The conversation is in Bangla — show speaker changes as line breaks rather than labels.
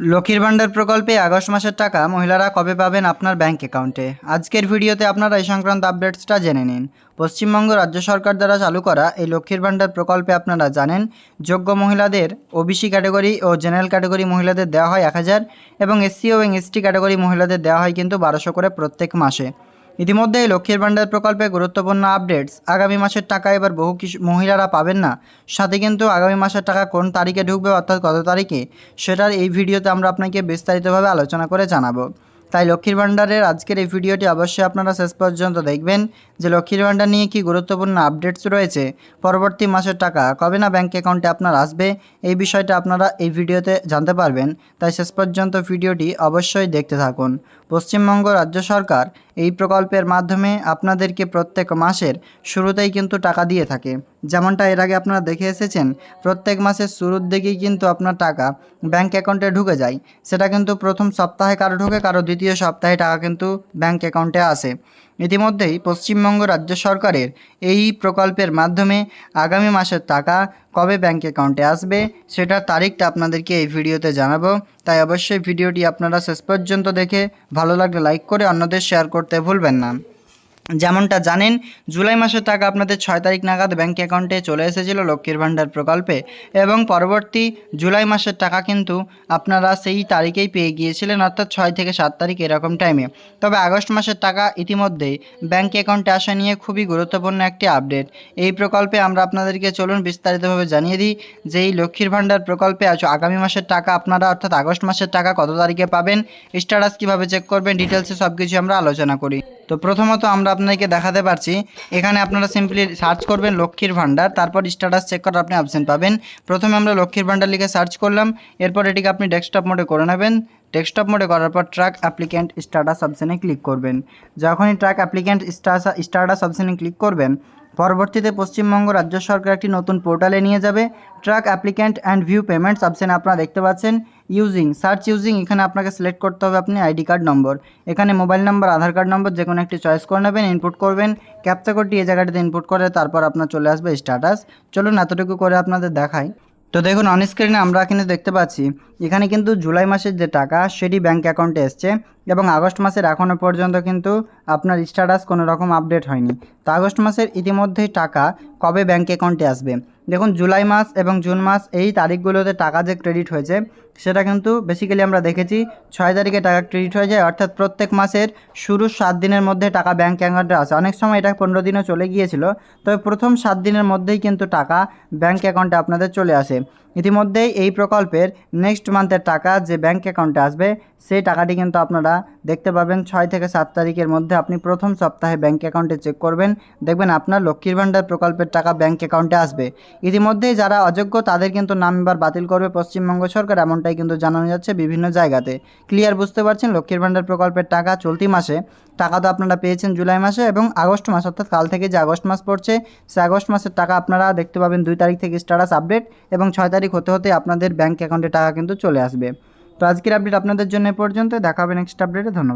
লক্ষ্মীর ভাণ্ডার প্রকল্পে আগস্ট মাসের টাকা মহিলারা কবে পাবেন আপনার ব্যাংক অ্যাকাউন্টে? আজকের ভিডিওতে আপনারা এই সংক্রান্ত আপডেটসটা জেনে নিন। পশ্চিমবঙ্গ রাজ্য সরকার দ্বারা চালু করা এই লক্ষ্মীর ভাণ্ডার প্রকল্পে আপনারা জানেন, যোগ্য মহিলাদের ওবিসি ক্যাটাগরি ও জেনারেল ক্যাটাগরি মহিলাদের দেওয়া হয় এক হাজার এবং এসসি এবং এসটি ক্যাটাগরি মহিলাদের দেওয়া হয় কিন্তু বারোশো করে প্রত্যেক মাসে। ইতিমধ্যে লক্ষ্মীর ভাণ্ডার প্রকল্পে গুরুত্বপূর্ণ আপডেটস। আগামী মাসের টাকা এবার বহু মহিলারা পাবেন না। সাথে কিন্তু আগামী মাসের টাকা কোন তারিখে ঢুকবে, অর্থাৎ কত তারিখে, সেটার এই ভিডিওতে আমরা আপনাকে বিস্তারিতভাবে আলোচনা করে জানাব। তাই লক্ষ্মীর ভাণ্ডারের আজকের এই ভিডিওটি অবশ্যই আপনারা শেষ পর্যন্ত দেখবেন যে লক্ষ্মীর ভাণ্ডার নিয়ে কি গুরুত্বপূর্ণ আপডেটস রয়েছে, পরবর্তী মাসের টাকা কবে না ব্যাঙ্ক অ্যাকাউন্টে আপনার আসবে, এই বিষয়টা আপনারা এই ভিডিওতে জানতে পারবেন। তাই শেষ পর্যন্ত ভিডিওটি অবশ্যই দেখতে থাকুন। পশ্চিমবঙ্গ রাজ্য সরকার এই প্রকল্পের মাধ্যমে আপনাদেরকে প্রত্যেক মাসের শুরুতেই কিন্তু টাকা দিয়ে থাকে। যেমনটা এর আগে আপনারা দেখে এসেছেন, প্রত্যেক মাসের শুরুর দিকেই কিন্তু আপনার টাকা ব্যাঙ্ক অ্যাকাউন্টে ঢুকে যায়। সেটা কিন্তু প্রথম সপ্তাহে কারও ঢুকে, কারও দ্বিতীয় সপ্তাহে টাকা কিন্তু ব্যাংক অ্যাকাউন্টে আসে। ইতিমধ্যেই পশ্চিমবঙ্গ রাজ্য সরকারের এই প্রকল্পের মাধ্যমে আগামী মাসের টাকা কবে ব্যাংক অ্যাকাউন্টে আসবে সেটার তারিখটা আপনাদেরকে এই ভিডিওতে জানাব। তাই অবশ্যই ভিডিওটি আপনারা শেষ পর্যন্ত দেখে ভালো লাগলে লাইক করে অন্যদের শেয়ার করতে ভুলবেন না। যেমনটা জানেন, জুলাই মাসের টাকা আপনাদের ছয় তারিখ নাগাদ ব্যাঙ্ক অ্যাকাউন্টে চলে এসেছিল লক্ষ্মীর ভাণ্ডার প্রকল্পে এবং পরবর্তী জুলাই মাসের টাকা কিন্তু আপনারা সেই তারিখেই পেয়ে গিয়েছিলেন, অর্থাৎ ছয় থেকে সাত তারিখ এরকম টাইমে তবে আগস্ট মাসের টাকা ইতিমধ্যেই ব্যাঙ্ক অ্যাকাউন্টে আসা নিয়ে খুবই গুরুত্বপূর্ণ একটি আপডেট এই প্রকল্পে আমরা আপনাদেরকে চলুন বিস্তারিতভাবে জানিয়ে দিই যে এই লক্ষ্মীর ভাণ্ডার প্রকল্পে আগামী মাসের টাকা আপনারা, অর্থাৎ আগস্ট মাসের টাকা কত তারিখে পাবেন স্ট্যাটাস কীভাবে চেক করবেন ডিটেলসে সব কিছু আমরা আলোচনা করি। তো প্রথমত আমরা আপনাদেরকে দেখাতে পারছি। এখানে আপনারা সিম্পলি সার্চ করবেন লক্ষ্মীর ভাণ্ডার, তারপর স্ট্যাটাস চেক করার আপনি অপশন পাবেন। প্রথমে আমরা লক্ষ্মীর ভাণ্ডার লিখে সার্চ করলাম, এরপর এটিকে আপনি ডেস্কটপ মোডে করে নেবেন। ডেস্কটপ মোডে করার পর ট্র্যাক অ্যাপ্লিক্যান্ট স্ট্যাটাস অপশানে ক্লিক করবেন। যখনই ট্র্যাক অ্যাপ্লিক্যান্ট স্ট্যাটাস অপশানে ক্লিক করবেন পরবর্তীতে পশ্চিমবঙ্গ রাজ্য সরকার একটি নতুন পোর্টালে নিয়ে যাবে। Track applicant and view payments অপশানে আপনারা দেখতে পাচ্ছেন। ইউজিং, সার্চ ইউজিং, এখানে আপনাকে সিলেক্ট করতে হবে আপনি আইডি কার্ড নম্বর। এখানে মোবাইল নাম্বার, আধার কার্ড নম্বর যে কোনো একটি চয়েস করে নেবেন ইনপুট করবেন। ক্যাপচা কোডটি এই জায়গাটিতে ইনপুট করে, তারপর আপনার চলে আসবে স্ট্যাটাস চলুন এতটুকু করে আপনাদের দেখাই। তো দেখুন অন স্ক্রিনে আমরা কিন্তু দেখতে পাচ্ছি, এখানে কিন্তু জুলাই মাসের যে টাকা, সেটি ব্যাঙ্ক অ্যাকাউন্টে এসছে। এবং আগস্ট মাসের এখনও পর্যন্ত কিন্তু আপনার স্ট্যাটাস কোনো রকম আপডেট হয়নি। তো আগস্ট মাসের ইতিমধ্যেই টাকা কবে ব্যাঙ্ক অ্যাকাউন্টে আসবে? দেখুন, জুলাই মাস এবং জুন মাস এই তারিখগুলোতে টাকা যে ক্রেডিট হয়েছে, সেটা কিন্তু বেসিক্যালি আমরা দেখেছি ছয় তারিখে টাকা ক্রেডিট হয়ে যায়, অর্থাৎ প্রত্যেক মাসের শুরুর সাত দিনের মধ্যে টাকা ব্যাঙ্ক অ্যাকাউন্টে আসে। অনেক সময় এটা পনেরো দিনও চলে গিয়েছিল, তবে প্রথম সাত দিনের মধ্যেই কিন্তু টাকা ব্যাঙ্ক অ্যাকাউন্টে আপনাদের চলে আসে। ইতিমধ্যেই এই প্রকল্পের নেক্সট মান্থের টাকা যে ব্যাঙ্ক অ্যাকাউন্টে আসবে, সেই টাকাটি কিন্তু আপনারা দেখতে পাবেন ছয় থেকে সাত তারিখের মধ্যে আপনি প্রথম সপ্তাহে ব্যাঙ্ক অ্যাকাউন্টে চেক করবেন। দেখবেন আপনার লক্ষ্মীর ভাণ্ডার প্রকল্পের টাকা ব্যাঙ্ক অ্যাকাউন্টে আসবে। ইতিমধ্যেই যারা অযোগ্য, তাদের কিন্তু নাম এবার বাতিল করবে পশ্চিমবঙ্গ সরকার, এমনটাই কিন্তু জানানো যাচ্ছে বিভিন্ন জায়গাতে। ক্লিয়ার বুঝতে পারছেন লক্ষ্মীর ভাণ্ডার প্রকল্পের টাকা চলতি মাসে। টাকা তো আপনারা পেয়েছেন জুলাই মাসে এবং আগস্ট মাস, অর্থাৎ কাল থেকে যে আগস্ট মাস পড়ছে, সে আগস্ট মাসের টাকা আপনারা দেখতে পাবেন দুই তারিখ থেকে স্ট্যাটাস আপডেট এবং ছয় তারিখ হতে হতে আপনাদের ব্যাঙ্ক অ্যাকাউন্টে টাকা কিন্তু চলে আসবে। তো আজকের আপডেট আপনাদের জন্য পর্যন্ত দেখা হবে নেক্সট আপডেটে ধন্যবাদ।